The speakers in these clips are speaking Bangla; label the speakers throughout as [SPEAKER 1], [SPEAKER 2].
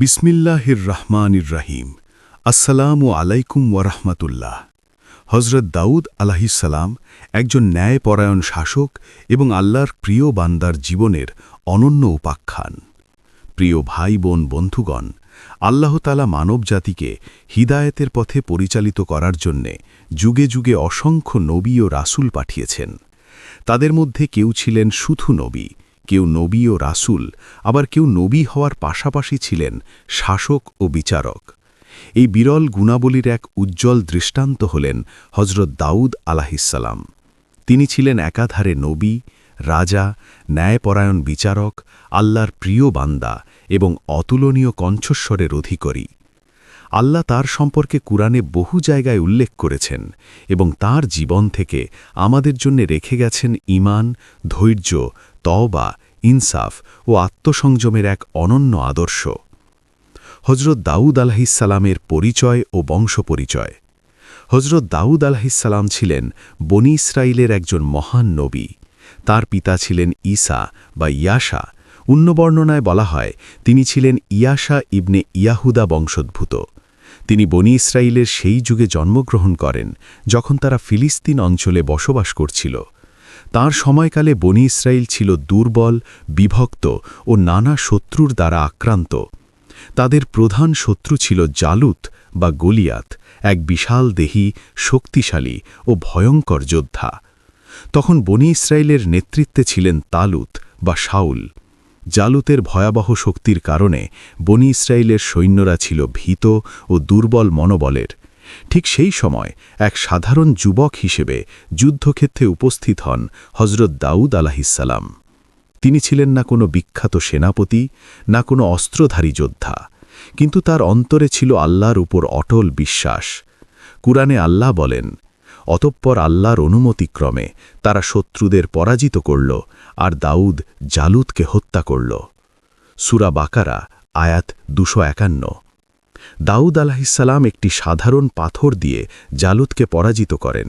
[SPEAKER 1] বিসমিল্লাহির রহমানির রাহিম। আসসালামু আলাইকুম ওয়ারহমাতুল্লাহ হজরত দাউদ আলাহিসাল্লাম একজন ন্যায়পরায়ণ শাসক এবং আল্লাহর প্রিয় বান্দার জীবনের অনন্য উপাখ্যান। প্রিয় ভাই বোন বন্ধুগণ আল্লাহতালা মানবজাতিকে হিদায়েতের পথে পরিচালিত করার জন্যে যুগে যুগে অসংখ্য নবী ও রাসূল পাঠিয়েছেন। তাদের মধ্যে কেউ ছিলেন শুধু নবী কেউ নবী ও রাসূল, আবার কেউ নবী হওয়ার পাশাপাশি ছিলেন শাসক ও বিচারক। এই বিরল গুণাবলীর এক উজ্জ্বল দৃষ্টান্ত হলেন হজরত দাউদ আলাহিসাল্লাম তিনি ছিলেন একাধারে নবী, রাজা, ন্যায়পরায়ণ বিচারক, আল্লাহর প্রিয় বান্দা এবং অতুলনীয় কণ্ঠস্বরের অধিকরী। আল্লাহ তার সম্পর্কে কুরআনে বহু জায়গায় উল্লেখ করেছেন এবং তার জীবন থেকে আমাদের জন্য রেখে গেছেন ইমান ধৈর্য তওবা, ইনসাফ ও আত্মসংযমের এক অনন্য আদর্শ। হজরত দাউদ আলাহিসাল্লামের পরিচয় ও বংশপরিচয় হজরত দাউদ আলাহিসাল্লাম ছিলেন বনি ইসরায়েলের একজন মহান নবী। তার পিতা ছিলেন ঈসা বা ইয়াশা অন্য বর্ণনায় বলা হয়, তিনি ছিলেন ইয়াশা ইবনে ইয়াহুদা বংশোদ্ভূত। তিনি বনি ইসরায়েলের সেই যুগে জন্মগ্রহণ করেন, যখন তারা ফিলিস্তিন অঞ্চলে বসবাস করছিল। তার সময়কালে বনি ইসরায়েল ছিল দুর্বল, বিভক্ত ও নানা শত্রুর দ্বারা আক্রান্ত। তাদের প্রধান শত্রু ছিল জালুত বা গলিয়াত, এক বিশাল দেহী, শক্তিশালী ও ভয়ঙ্কর যোদ্ধা। তখন বনি ইসরায়েলের নেতৃত্বে ছিলেন তালুত বা শাউল। জালুতের ভয়াবহ শক্তির কারণে বনি ইসরায়েলের সৈন্যরা ছিল ভীত ও দুর্বল মনোবলের। ঠিক সেই সময় এক সাধারণ যুবক হিসেবে যুদ্ধক্ষেত্রে উপস্থিত হন হজরত দাউদ আলাহিসাল্লাম তিনি ছিলেন না কোনো বিখ্যাত সেনাপতি, না কোনো অস্ত্রধারী যোদ্ধা, কিন্তু তার অন্তরে ছিল আল্লাহর উপর অটল বিশ্বাস। কুরআনে আল্লাহ বলেন, অতঃপর আল্লাহর অনুমতিক্রমে তারা শত্রুদের পরাজিত করল আর দাউদ জালুদকে হত্যা করল। সুরা বাকারা, আয়াত দুশো দাউদ আলাহিসাল্লাম একটি সাধারণ পাথর দিয়ে জালুদকে পরাজিত করেন।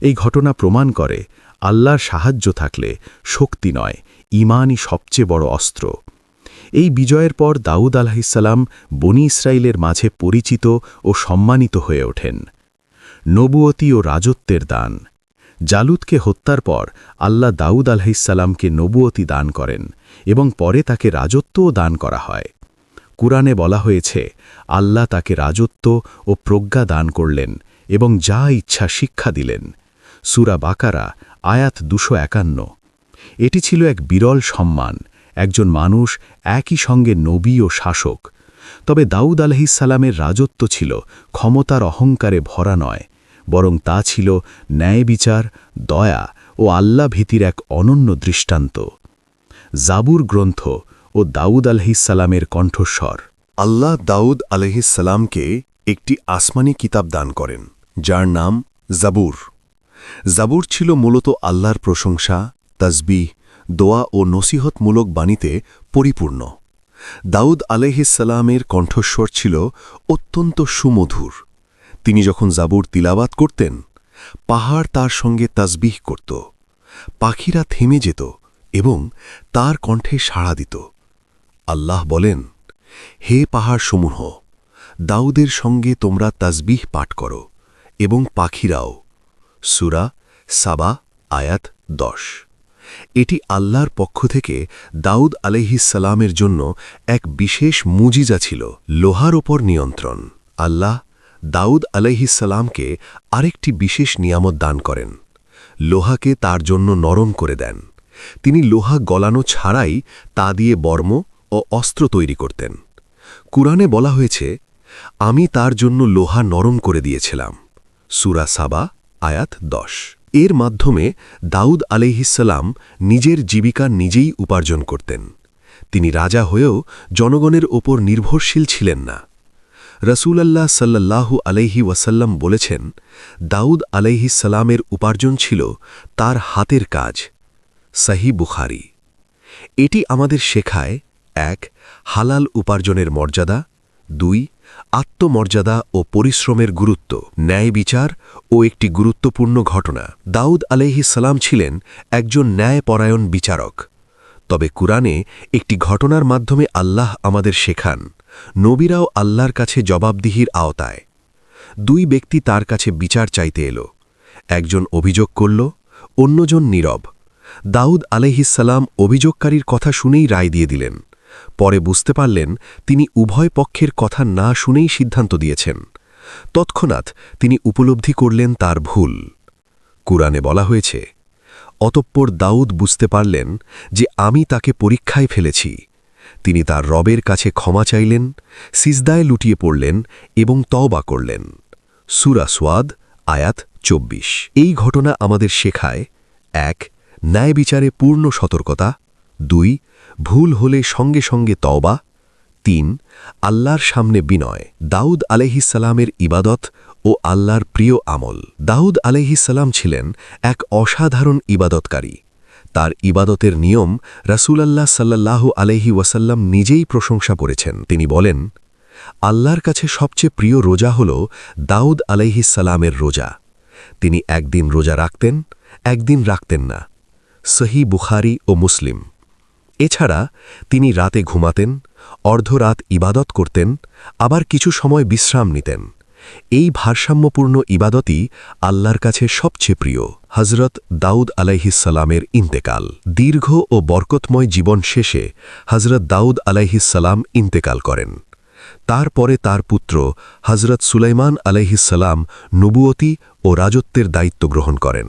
[SPEAKER 1] এই ঘটনা প্রমাণ করে আল্লাহর সাহায্য থাকলে শক্তি নয়, ইমানই সবচেয়ে বড় অস্ত্র। এই বিজয়ের পর দাউদ আলাহিসাল্লাম বনি ইসরায়েলের মাঝে পরিচিত ও সম্মানিত হয়ে ওঠেন। নবুয়তি ও রাজত্বের দান। জালুদকে হত্যার পর আল্লাহ দাউদ আলহিসাল্লামকে নবুয়তি দান করেন এবং পরে তাকে রাজত্বও দান করা হয়। কুরআনে বলা হয়েছে, আল্লাহ তাকে রাজত্ব ও প্রজ্ঞা দান করলেন এবং যা ইচ্ছা শিক্ষা দিলেন। সুরা বাকারা, আয়াত দুশো একান্ন। এটি ছিল এক বিরল সম্মান, একজন মানুষ একই সঙ্গে নবী ও শাসক। তবে দাউদ আলহিসাল্লামের রাজত্ব ছিল ক্ষমতার অহংকারে ভরা নয়, বরং তা ছিল ন্যায় বিচার, দয়া ও আল্লাভীতির এক অনন্য দৃষ্টান্ত। জাবুর গ্রন্থ ও দাউদ আলহিসাল্লামের কণ্ঠস্বর।
[SPEAKER 2] আল্লাহ দাউদ আলহিসাল্লামকে একটি আসমানি কিতাব দান করেন, যার নাম জাবুর। জাবুর ছিল মূলত আল্লাহর প্রশংসা, তসবিহ, দোয়া ও নসিহতমূলক বাণীতে পরিপূর্ণ। দাউদ আলহিসাল্লামের কণ্ঠস্বর ছিল অত্যন্ত সুমধুর। তিনি যখন জাবুর তিলাবাত করতেন, পাহাড় তার সঙ্গে তাসবিহ করত, পাখিরা থেমে যেত এবং তার কণ্ঠে সাড়া দিত। আল্লাহ বলেন, হে পাহাড়সমূহ, দাউদের সঙ্গে তোমরা তাজবিহ পাঠ করো এবং পাখিরাও। সুরা সাবা, আয়াত দশ। এটি আল্লাহর পক্ষ থেকে দাউদ আলহিসাল্লামের জন্য এক বিশেষ মুজিজা ছিল, লোহার ওপর নিয়ন্ত্রণ। আল্লাহ দাউদ আলহিসাল্লামকে আরেকটি বিশেষ নিয়ামত দান করেন, লোহাকে তার জন্য নরম করে দেন। তিনি লোহা গলানো ছাড়াই তা দিয়ে বর্ম ও অস্ত্র তৈরি করতেন। কুরআনে বলা হয়েছে, আমি তার জন্য লোহা নরম করে দিয়েছিলাম। সুরা সাবা, আয়াত দশ। এর মাধ্যমে দাউদ আলহিসাল্লাম নিজের জীবিকা নিজেই উপার্জন করতেন। তিনি রাজা হয়েও জনগণের ওপর নির্ভরশীল ছিলেন না। রসুলাল্লাহ সাল্লাল্লাহু আলাইহি ওয়াসাল্লাম বলেছেন, দাউদ আলাইহিসাল্লামের উপার্জন ছিল তার হাতের কাজ। সাহি বুখারি। এটি আমাদের শেখায় এক, হালাল উপার্জনের মর্যাদা, দুই, আত্মমর্যাদা ও পরিশ্রমের গুরুত্ব, ন্যায় বিচার ও একটি গুরুত্বপূর্ণ ঘটনা। দাউদ আলাইহিসাল্লাম ছিলেন একজন ন্যায়পরায়ণ বিচারক। তবে কুরআনে একটি ঘটনার মাধ্যমে আল্লাহ আমাদের শেখান, নবীরাও আল্লাহর কাছে জবাবদিহির আওতায়। দুই ব্যক্তি তার কাছে বিচার চাইতে এলো। একজন অভিযোগ করল, অন্যজন নীরব। দাউদ আলহিসাল্লাম অভিযোগকারীর কথা শুনেই রায় দিয়ে দিলেন। পরে বুঝতে পারলেন তিনি উভয় পক্ষের কথা না শুনেই সিদ্ধান্ত দিয়েছেন। তৎক্ষণাৎ তিনি উপলব্ধি করলেন তার ভুল। কুরআনে বলা হয়েছে, অতঃপর দাউদ বুঝতে পারলেন যে আমি তাকে পরীক্ষায় ফেলেছি। তিনি তার রবের কাছে ক্ষমা চাইলেন, সিজদায় লুটিয়ে পড়লেন এবং তওবা করলেন। সুরা সোয়াদ, আয়াত চব্বিশ। এই ঘটনা আমাদের শেখায়, এক ন্যায় বিচারে পূর্ণ সতর্কতা, দুই ভুল হলে সঙ্গে সঙ্গে তওবা। তিন, আল্লাহর সামনে বিনয়। দাউদ আলহিসাল্লামের ইবাদত ও আল্লাহর প্রিয় আমল। দাউদ আলহিসাল্লাম ছিলেন এক অসাধারণ ইবাদতকারী। তার ইবাদতের নিয়ম রাসূলাল্লাহ সাল্লাল্লাহু আলহি ওয়াসাল্লাম নিজেই প্রশংসা করেছেন। তিনি বলেন, আল্লাহর কাছে সবচেয়ে প্রিয় রোজা হল দাউদ আলাইহিসালামের রোজা। তিনি একদিন রোজা রাখতেন, একদিন রাখতেন না। সহি বুখারি ও মুসলিম। এছাড়া তিনি রাতে ঘুমাতেন, অর্ধরাত ইবাদত করতেন, আবার কিছু সময় বিশ্রাম নিতেন। এই ভারসাম্যপূর্ণ ইবাদতই আল্লাহর কাছে সবচেয়ে প্রিয় হজরত দাউদ আলাইহিসালামের ইন্তেকাল। দীর্ঘ ও বরকতময় জীবন শেষে হজরত দাউদ আলাইহিসালাম ইন্তেকাল করেন। তারপরে তার পুত্র হজরত সুলাইমান আলাইহিসাল্লাম নবুয়তি ও রাজত্বের দায়িত্ব গ্রহণ করেন।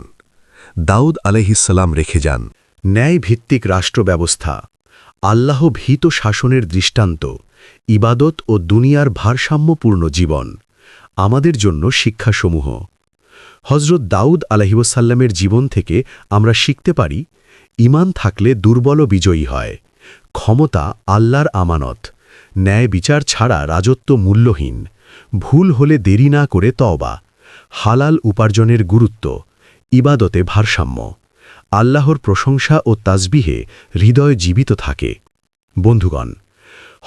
[SPEAKER 2] দাউদ আলাইহিসাল্লাম রেখে যান।
[SPEAKER 1] ন্যায় ভিত্তিক রাষ্ট্র ব্যবস্থা আল্লাহ ভীত শাসনের দৃষ্টান্ত, ইবাদত ও দুনিয়ার ভারসাম্যপূর্ণ জীবন, আমাদের জন্য শিক্ষাসমূহ। হজরত দাউদ আলহিউসাল্লামের জীবন থেকে আমরা শিখতে পারি ইমান থাকলে দুর্বল বিজয়ী হয়, ক্ষমতা আল্লাহর আমানত, ন্যায় বিচার ছাড়া রাজত্ব মূল্যহীন, ভুল হলে দেরি না করে তওবা, হালাল উপার্জনের গুরুত্ব, ইবাদতে ভারসাম্য। আল্লাহর প্রশংসা ও তাজবিহে হৃদয় জীবিত থাকে। বন্ধুগণ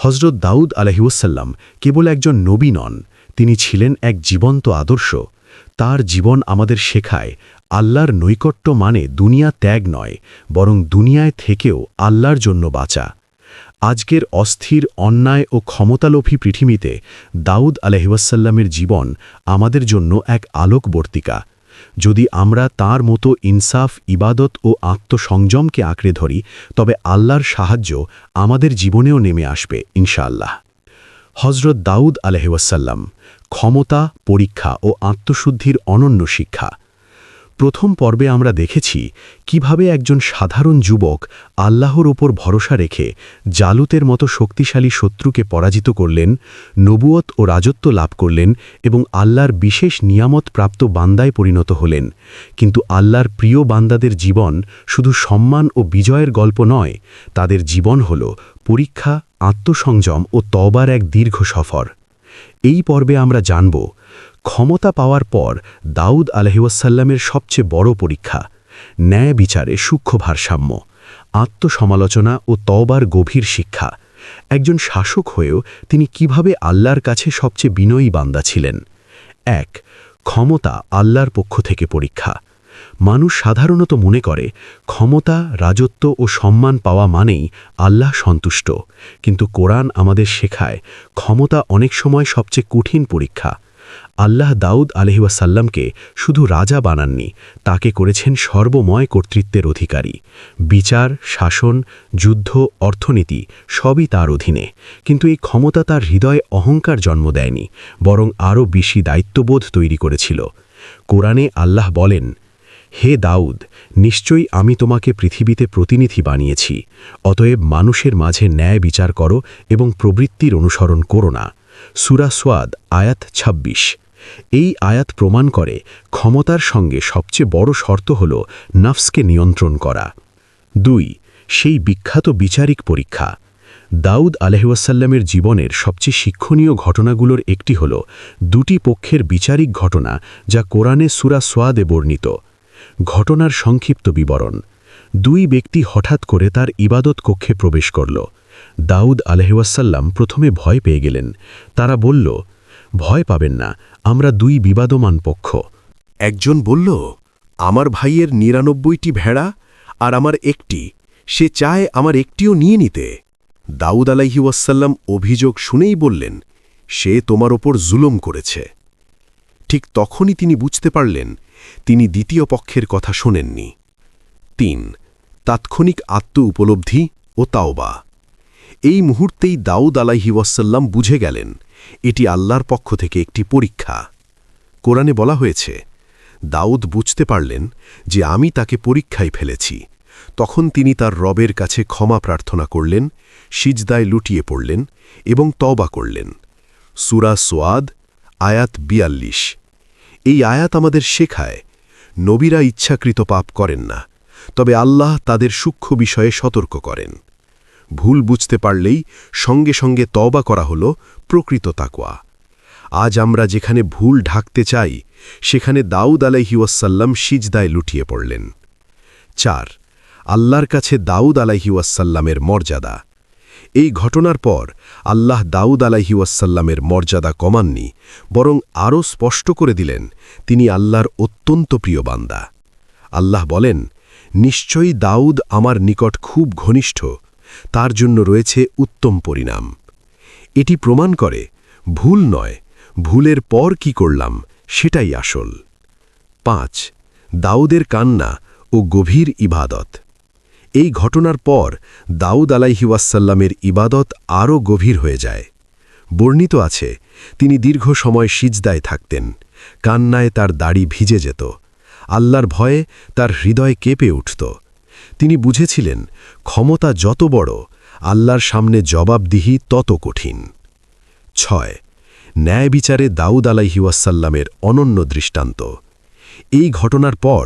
[SPEAKER 1] হজরত দাউদ আলহিউসাল্লাম কেবল একজন নবী নন, তিনি ছিলেন এক জীবন্ত আদর্শ। তার জীবন আমাদের শেখায়, আল্লাহর নৈকট্য মানে দুনিয়া ত্যাগ নয়, বরং দুনিয়ায় থেকেও আল্লাহর জন্য বাঁচা। আজকের অস্থির, অন্যায় ও ক্ষমতালোভী পৃথিবীতে দাউদ আলহিউসাল্লামের জীবন আমাদের জন্য এক আলোকবর্তিকা। যদি আমরা তার মতো ইনসাফ, ইবাদত ও আত্মসংযমকে আঁকড়ে ধরি, তবে আল্লাহর সাহায্য আমাদের জীবনেও নেমে আসবে, ইনশাআল্লাহ। হজরত দাউদ আলহ্লাম ক্ষমতা, পরীক্ষা ও আত্মশুদ্ধির অনন্য শিক্ষা প্রথম পর্বে আমরা দেখেছি কীভাবে একজন সাধারণ যুবক আল্লাহর ওপর ভরসা রেখে জালুতের মতো শক্তিশালী শত্রুকে পরাজিত করলেন, নবুয়ত ও রাজত্ব লাভ করলেন এবং আল্লাহর বিশেষ নিয়ামত প্রাপ্ত বান্দায় পরিণত হলেন। কিন্তু আল্লাহর প্রিয় বান্দাদের জীবন শুধু সম্মান ও বিজয়ের গল্প নয়, তাদের জীবন হল পরীক্ষা, আত্মসংযম ও তবার এক দীর্ঘ সফর। এই পর্বে আমরা জানব ক্ষমতা পাওয়ার পর দাউদ আলহিউসাল্লামের সবচেয়ে বড় পরীক্ষা, ন্যায় বিচারে সূক্ষ্ম ভারসাম্য, আত্মসমালোচনা ও তবার গভীর শিক্ষা। একজন শাসক হয়েও তিনি কীভাবে আল্লাহর কাছে সবচেয়ে বিনয়ী বান্দা ছিলেন? এক, ক্ষমতা আল্লাহর পক্ষ থেকে পরীক্ষা। মানুষ সাধারণত মনে করে, ক্ষমতা, রাজত্ব ও সম্মান পাওয়া মানেই আল্লাহ সন্তুষ্ট। কিন্তু কোরআন আমাদের শেখায়, ক্ষমতা অনেক সময় সবচেয়ে কঠিন পরীক্ষা। আল্লাহ দাউদ আলহিউসাল্লামকে শুধু রাজা বানাননি, তাকে করেছেন সর্বময় কর্তৃত্বের অধিকারী। বিচার, শাসন, যুদ্ধ, অর্থনীতি সবই তার অধীনে, কিন্তু এই ক্ষমতা তার হৃদয়ে অহংকার জন্ম দেয়নি, বরং আরও বেশি দায়িত্ববোধ তৈরি করেছিল। কোরআনে আল্লাহ বলেন হে দাউদ, নিশ্চয়ই আমি তোমাকে পৃথিবীতে প্রতিনিধি বানিয়েছি, অতএব মানুষের মাঝে ন্যায় বিচার করো এবং প্রবৃত্তির অনুসরণ করো না। সুরা সোয়াদ, আয়াত ২৬ এই আয়াত প্রমাণ করে ক্ষমতার সঙ্গে সবচেয়ে বড় শর্ত হল নফসকে নিয়ন্ত্রণ করা। দুই, সেই বিখ্যাত বিচারিক পরীক্ষা। দাউদ আলহিউসাল্লামের জীবনের সবচেয়ে শিক্ষণীয় ঘটনাগুলোর একটি হল দুটি পক্ষের বিচারিক ঘটনা যা কোরআনে সুরা সোয়াদে বর্ণিত। ঘটনার সংক্ষিপ্ত বিবরণ। দুই ব্যক্তি হঠাৎ করে তার ইবাদত কক্ষে প্রবেশ করল। দাউদ আলহেওয়াসাল্লাম প্রথমে ভয় পেয়ে গেলেন। তারা বলল, ভয় পাবেন না, আমরা দুই বিবাদমান পক্ষ।
[SPEAKER 2] একজন বলল, আমার ভাইয়ের নিরানব্বইটি ভেড়া আর আমার একটি। সে চায় আমার একটিও নিয়ে নিতে। দাউদ আলাইহি অভিযোগ শুনেই বললেন, সে তোমার ওপর জুলুম করেছে। ঠিক তখনই তিনি বুঝতে পারলেন তিনি দ্বিতীয় পক্ষের কথা শোনেননি। তিন, তাৎক্ষণিক আত্ম উপলব্ধি ও তাওবা। এই মুহূর্তেই দাউদ আলাইহি ওয়াসাল্লাম বুঝে গেলেন, এটি আল্লাহর পক্ষ থেকে একটি পরীক্ষা। কোরআনে বলা হয়েছে, দাউদ বুঝতে পারলেন যে আমি তাকে পরীক্ষায় ফেলেছি। তখন তিনি তার রবের কাছে ক্ষমা প্রার্থনা করলেন, সিজদায় লুটিয়ে পড়লেন এবং তওবা করলেন। সুরা সোয়াদ, আয়াত বিয়াল্লিশ। এই আয়াত আমাদের শেখায়, নবীরা ইচ্ছাকৃত পাপ করেন না, তবে আল্লাহ তাদের সূক্ষ্ম বিষয়ে সতর্ক করেন। ভুল বুঝতে পারলেই সঙ্গে সঙ্গে তবা করা হল প্রকৃত তাকওয়া। আজ আমরা যেখানে ভুল ঢাকতে চাই, সেখানে দাউদ আলাইহিউসাল্লাম সিজদায় লুটিয়ে পড়লেন। চার, আল্লাহর কাছে দাউদ আলাইহিউসাল্লামের মর্যাদা। এই ঘটনার পর আল্লাহ দাউদ আলাইহিউসাল্লামের মর্যাদা কমাননি, বরং আরও স্পষ্ট করে দিলেন, তিনি আল্লাহর অত্যন্ত প্রিয় বান্দা। আল্লাহ বলেন, নিশ্চয়ই দাউদ আমার নিকট খুব ঘনিষ্ঠ, তার জন্য রয়েছে উত্তম পরিণাম। এটি প্রমাণ করে, ভুল নয়, ভুলের পর কি করলাম, সেটাই আসল। পাঁচ, দাউদের কান্না ও গভীর ইবাদত। এই ঘটনার পর দাউদ আলাইহিওয়াসাল্লামের ইবাদত আরও গভীর হয়ে যায়। বর্ণিত আছে, তিনি দীর্ঘ সময় সিজদায় থাকতেন, কান্নায় তার দাড়ি ভিজে যেত, আল্লাহর ভয়ে তার হৃদয় কেঁপে উঠত। তিনি বুঝেছিলেন, ক্ষমতা যত বড়, আল্লাহর সামনে জবাবদিহি তত কঠিন। ছয় ন্যায় বিচারে দাউদ আলাইহিওয়াসাল্লামের অনন্য দৃষ্টান্ত। এই ঘটনার পর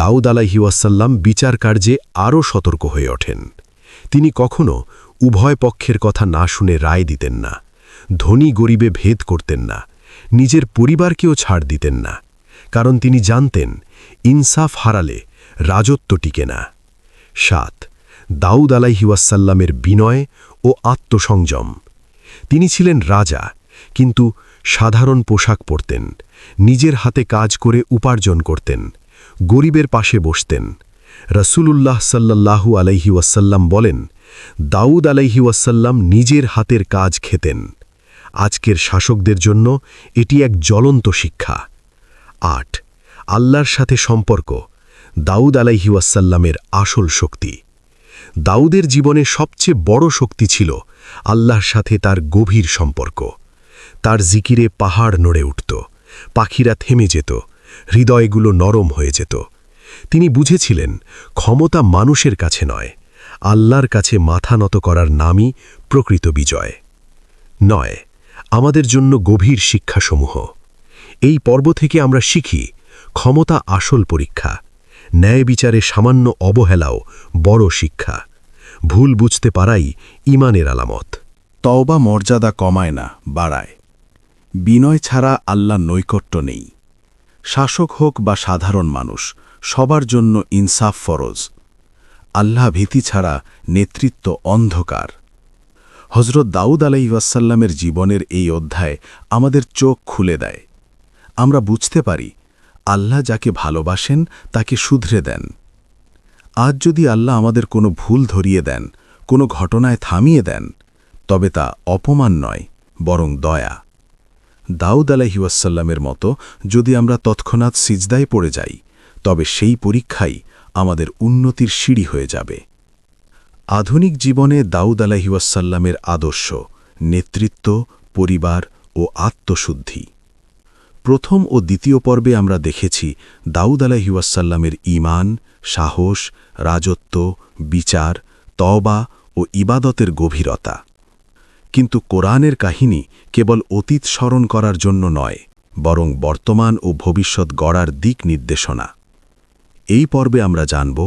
[SPEAKER 2] দাউদ আলাইহিওয়াসাল্লাম বিচার কার্যে আরও সতর্ক হয়ে ওঠেন। তিনি কখনো উভয় পক্ষের কথা না শুনে রায় দিতেন না, ধনী গরিবে ভেদ করতেন না, নিজের পরিবারকেও ছাড় দিতেন না, কারণ তিনি জানতেন ইনসাফ হারালে রাজত্ব টিকে না। সাত, দাউদ আলাইহিওয়াসাল্লামের বিনয় ও আত্মসংযম। তিনি ছিলেন রাজা, কিন্তু সাধারণ পোশাক পরতেন নিজের হাতে কাজ করে উপার্জন করতেন, গরিবের পাশে বসতেন। রসুলুল্লাহ সাল্লাল্লাহু আলাইহি ওয়াসাল্লাম বলেন, দাউদ আলাইহি ওয়াসাল্লাম নিজের হাতের কাজ খেতেন। আজকের শাসকদের জন্য এটি এক জ্বলন্ত শিক্ষা। আট, আল্লাহর সাথে সম্পর্ক, দাউদ আলাইহি ওয়াসাল্লামের আসল শক্তি। দাউদের জীবনে সবচেয়ে বড় শক্তি ছিল আল্লাহর সাথে তার গভীর সম্পর্ক। তার জিকিরে পাহাড় নড়ে উঠত। পাখিরা থেমে যেত, হৃদয়গুলো নরম হয়ে যেত। তিনি বুঝেছিলেন, ক্ষমতা মানুষের কাছে নয়, আল্লাহর কাছে মাথা নত করার নামই প্রকৃত বিজয়। নয়, আমাদের জন্য গভীর শিক্ষাসমূহ। এই পর্ব থেকে আমরা শিখি, ক্ষমতা আসল পরীক্ষা, ন্যায় বিচারে সামান্য অবহেলাও বড় শিক্ষা, ভুল বুঝতে পারাই ইমানের আলামত।
[SPEAKER 1] তওবা মর্যাদা কমায় না, বাড়ায়। বিনয় ছাড়া আল্লাহ নৈকট্য নেই। শাসক হোক বা সাধারণ মানুষ, সবার জন্য ইনসাফ ফরজ। আল্লাহ ভীতি ছাড়া নেতৃত্ব অন্ধকার। হজরত দাউদ আলাইসাল্লামের জীবনের এই অধ্যায় আমাদের চোখ খুলে দেয়। আমরা বুঝতে পারি, আল্লাহ যাকে ভালোবাসেন তাকে শুধরে দেন। আজ যদি আল্লাহ আমাদের কোনো ভুল ধরিয়ে দেন, কোনো ঘটনায় থামিয়ে দেন, তবে তা অপমান নয়, বরং দয়া। দাউদ আলাহিউসাল্লামের মতো যদি আমরা তৎক্ষণাৎ সিজদায় পড়ে যাই, তবে সেই পরীক্ষাই আমাদের উন্নতির সিঁড়ি হয়ে যাবে। আধুনিক জীবনে দাউদ আলাহিউসাল্লামের আদর্শ নেতৃত্ব, পরিবার ও আত্মশুদ্ধি। প্রথম ও দ্বিতীয় পর্বে আমরা দেখেছি দাউদ আলাহিউসাল্লামের ইমান সাহস, রাজত্ব, বিচার, তওবা ও ইবাদতের গভীরতা। কিন্তু কোরআনের কাহিনী কেবল অতীত স্মরণ করার জন্য নয়, বরং বর্তমান ও ভবিষ্যৎ গড়ার দিক নির্দেশনা। এই পর্বে আমরা জানব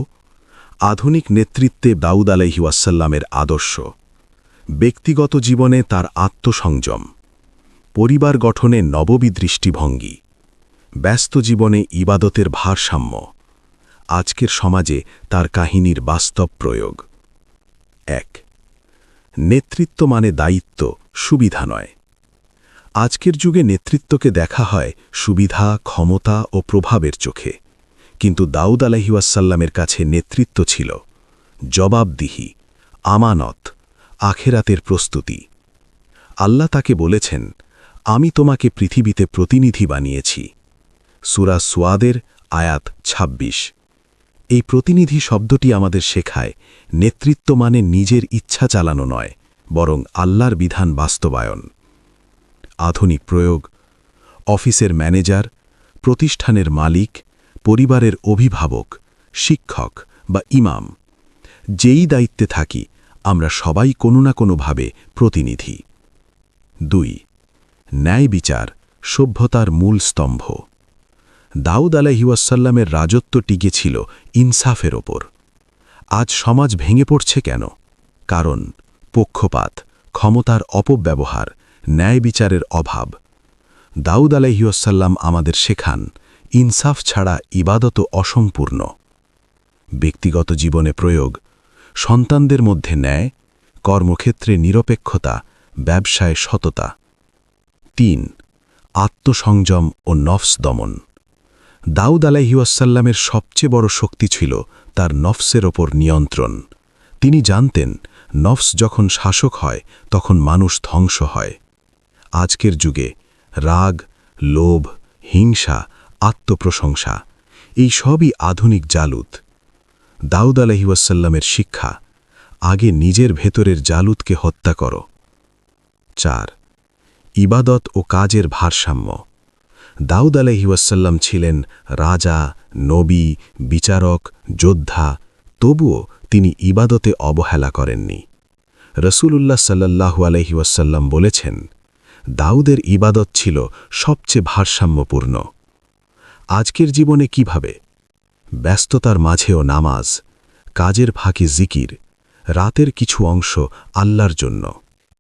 [SPEAKER 1] আধুনিক নেতৃত্বে দাউদ আলাইহিউসাল্লামের আদর্শ, ব্যক্তিগত জীবনে তার আত্মসংযম, পরিবার গঠনে নববী দৃষ্টিভঙ্গি ব্যস্ত জীবনে ইবাদতের ভারসাম্য, আজকের সমাজে তার কাহিনীর বাস্তব প্রয়োগ। এক নেতৃত্ব মানে দায়িত্ব, সুবিধা নয়। আজকের যুগে নেতৃত্বকে দেখা হয় সুবিধা, ক্ষমতা ও প্রভাবের চোখে। কিন্তু দাউদ আলহিউসাল্লামের কাছে নেতৃত্ব ছিল
[SPEAKER 2] জবাবদিহি, আমানত, আখেরাতের প্রস্তুতি। আল্লাহ তাকে বলেছেন, আমি তোমাকে পৃথিবীতে প্রতিনিধি বানিয়েছি। সুরা সুয়াদের আয়াত ২৬ এই প্রতিনিধি শব্দটি আমাদের শেখায়, নেতৃত্ব মানে নিজের ইচ্ছা চালানো নয়, বরং আল্লাহর বিধান বাস্তবায়ন। আধুনিক প্রয়োগ, অফিসের ম্যানেজার, প্রতিষ্ঠানের মালিক, পরিবারের অভিভাবক, শিক্ষক বা ইমাম, যেই দায়িত্বে থাকি, আমরা সবাই কোনো না কোনোভাবে প্রতিনিধি। দুই, ন্যায় বিচার, সভ্যতার মূল স্তম্ভ। দাউদ আলাহিউসাল্লামের রাজত্ব টিকেছিল ইনসাফের ওপর। আজ সমাজ ভেঙে পড়ছে কেন? কারণ পক্ষপাত, ক্ষমতার অপব্যবহার, ন্যায় বিচারের অভাব। দাউদ আলাহিউসাল্লাম আমাদের শেখান, ইনসাফ ছাড়া ইবাদত অসম্পূর্ণ। ব্যক্তিগত জীবনে প্রয়োগ, সন্তানদের মধ্যে ন্যায়, কর্মক্ষেত্রে নিরপেক্ষতা, ব্যবসায় সততা। তিন, আত্মসংযম ও নফস দমন। দাউদ আলাইহিউসাল্লামের সবচেয়ে বড় শক্তি ছিল তার নফসের ওপর নিয়ন্ত্রণ। তিনি জানতেন, নফস যখন শাসক হয়, তখন মানুষ ধ্বংস হয়। আজকের যুগে রাগ, লোভ, হিংসা, আত্মপ্রশংসা, এই সবই আধুনিক জালুত। দাউদ আলহিউসাল্লামের শিক্ষা, আগে নিজের ভেতরের জালুতকে হত্যা করো। চার, ইবাদত ও কাজের ভারসাম্য। দাউদ আলহিউসাল্লাম ছিলেন রাজা, নবী, বিচারক, যোদ্ধা। তবুও তিনি ইবাদতে অবহেলা করেননি। রসুলুল্লাহ সাল্লাহু আলহিউসাল্লাম বলেছেন, দাউদের ইবাদত ছিল সবচেয়ে ভারসাম্যপূর্ণ। আজকের জীবনে কীভাবে? ব্যস্ততার মাঝেও নামাজ, কাজের ফাঁকে জিকির, রাতের কিছু অংশ আল্লাহর জন্য।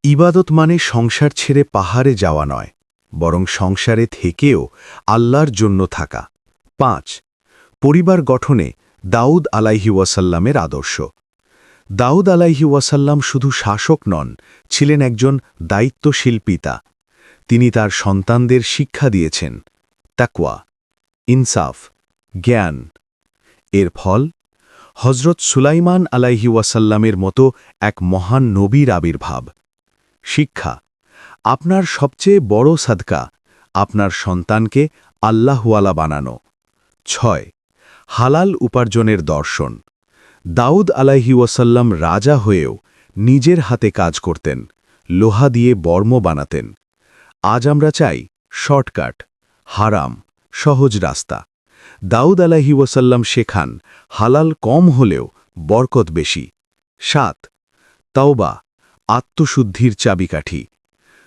[SPEAKER 1] ইবাদত মানে সংসার ছেড়ে পাহাড়ে যাওয়া নয়। বরং সংসারে থেকেও আল্লাহর জন্য থাকা। পাঁচ, পরিবার গঠনে দাউদ আলাইহি ওয়াসাল্লামের আদর্শ। দাউদ আলাইহি ওয়াসাল্লাম শুধু শাসক নন, ছিলেন একজন দায়িত্বশীল পিতা। তিনি তার সন্তানদের শিক্ষা দিয়েছেন। তাকওয়া, ইনসাফ, জ্ঞান। এর ফল হজরত সুলাইমান আলাইহি ওয়াসাল্লামের মতো এক মহান নবীর আবির্ভাব। শিক্ষা আপনার সবচেয়ে বড় সাদকা, আপনার সন্তানকে আল্লাহওয়ালা বানানো। ছয়, হালাল উপার্জনের দর্শন। দাউদ আলাইহি ওয়াসাল্লাম রাজা হয়েও নিজের হাতে কাজ করতেন, লোহা দিয়ে বর্ম বানাতেন। আজ আমরা চাই শর্টকাট, হারাম, সহজ রাস্তা। দাউদ আলাহি ওয়াসাল্লাম শেখান, হালাল কম হলেও বরকত বেশি। সাত, তাওবা, আত্মশুদ্ধির চাবিকাঠি।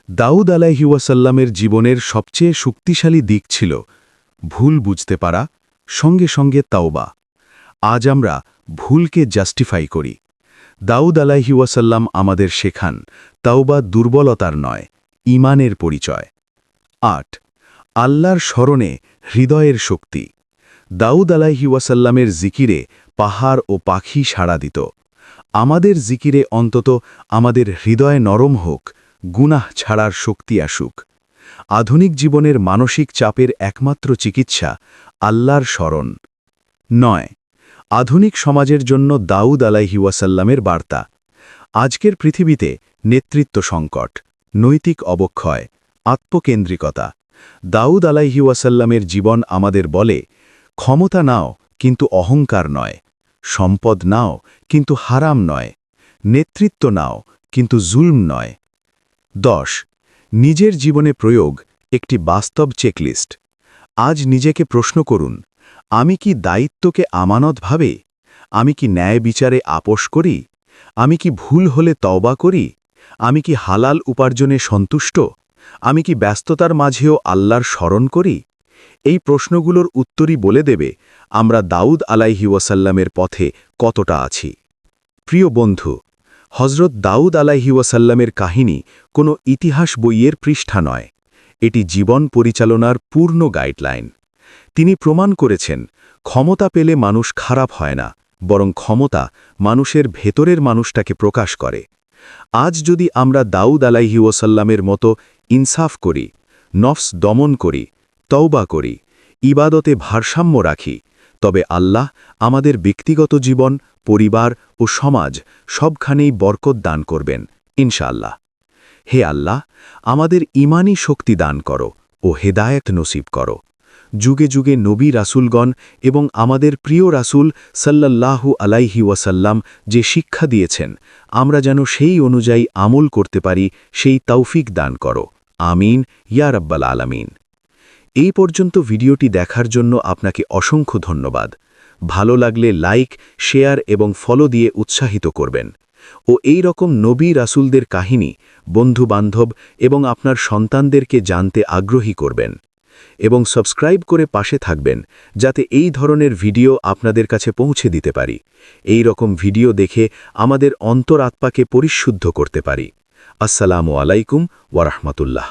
[SPEAKER 1] দাউদ আলাহি ওয়াসাল্লামের জীবনের সবচেয়ে শক্তিশালী দিক ছিল ভুল বুঝতে পারা, সঙ্গে সঙ্গে তাওবা। আজ আমরা ভুলকে জাস্টিফাই করি। দাউদ আলাহি ওয়াসাল্লাম আমাদের শেখান, তাওবা দুর্বলতার নয়, ইমানের পরিচয়। আট, আল্লাহর স্মরণে হৃদয়ের শক্তি। দাউদ আলাহি ওয়াসাল্লামের জিকিরে পাহাড় ও পাখি সাড়া দিত। আমাদের জিকিরে অন্তত আমাদের হৃদয় নরম হোক গুনাহ ছাড়ার শক্তি আসুক। আধুনিক জীবনের মানসিক চাপের একমাত্র চিকিৎসা আল্লাহর স্মরণ। নয়, আধুনিক সমাজের জন্য দাউদ আলাইহি ওয়াসাল্লামের বার্তা। আজকের পৃথিবীতে নেতৃত্ব সংকট, নৈতিক অবক্ষয়, আত্মকেন্দ্রিকতা। দাউদ আলাইহি ওয়াসাল্লামের জীবন আমাদের বলে, ক্ষমতা নাও, কিন্তু অহংকার নয়। সম্পদ নাও, কিন্তু হারাম নয়। নেতৃত্ব নাও, কিন্তু জুলম নয়। দশ। নিজের জীবনে প্রয়োগ একটি বাস্তব চেকলিস্ট। আজ নিজেকে প্রশ্ন করুন, আমি কি দায়িত্বকে আমানত ভাবে? আমি কি ন্যায় বিচারে আপোষ করি? আমি কি ভুল হলে তওবা করি? আমি কি হালাল উপার্জনে সন্তুষ্ট? আমি কি ব্যস্ততার মাঝেও আল্লাহর স্মরণ করি? এই প্রশ্নগুলোর উত্তরই বলে দেবে আমরা দাউদ আলাইহি ওয়াসাল্লামের পথে কতটা আছি। প্রিয় বন্ধু হজরত দাউদ আলাইহি ওয়াসাল্লামের কাহিনী কোনো ইতিহাস বইয়ের পৃষ্ঠা নয়। এটি জীবন পরিচালনার পূর্ণ গাইডলাইন। তিনি প্রমাণ করেছেন, ক্ষমতা পেলে মানুষ খারাপ হয় না, বরং ক্ষমতা মানুষের ভেতরের মানুষটাকে প্রকাশ করে। আজ যদি আমরা দাউদ আলাইহি ওসাল্লামের মতো ইনসাফ করি, নফস দমন করি, তওবা করি, ইবাদতে ভারসাম্য রাখি তবে আল্লাহ আমাদের ব্যক্তিগত জীবন, পরিবার ও সমাজ সবখানেই বরকত দান করবেন, ইনশাআল্লাহ। হে আল্লাহ, আমাদের ইমানি শক্তি দান করো ও হেদায়েত নসিব করো। যুগে যুগে নবী রাসূলগণ এবং আমাদের প্রিয় রাসূল সাল্লাল্লাহু আলাইহি ওয়াসাল্লাম যে শিক্ষা দিয়েছেন, আমরা যেন সেই অনুযায়ী আমল করতে পারি, সেই তৌফিক দান করো। আমিন, ইয়া রাব্বাল আলামিন। এই পর্যন্ত ভিডিওটি দেখার জন্য আপনাকে অসংখ্য ধন্যবাদ। ভালো লাগলে লাইক, শেয়ার এবং ফলো দিয়ে উৎসাহিত করবেন। ও এই রকম নবী রাসূলদের কাহিনী, বন্ধু-বান্ধব এবং আপনার সন্তানদেরকে জানতে আগ্রহী করবেন। এবং সাবস্ক্রাইব করে পাশে থাকবেন, যাতে এই ধরনের ভিডিও আপনাদের কাছে পৌঁছে দিতে পারি। এই রকম ভিডিও দেখে আমাদের অন্তর আত্মাকে পরিশুদ্ধ করতে পারি। আসসালামু আলাইকুম ওয়ারহমাতুল্লাহ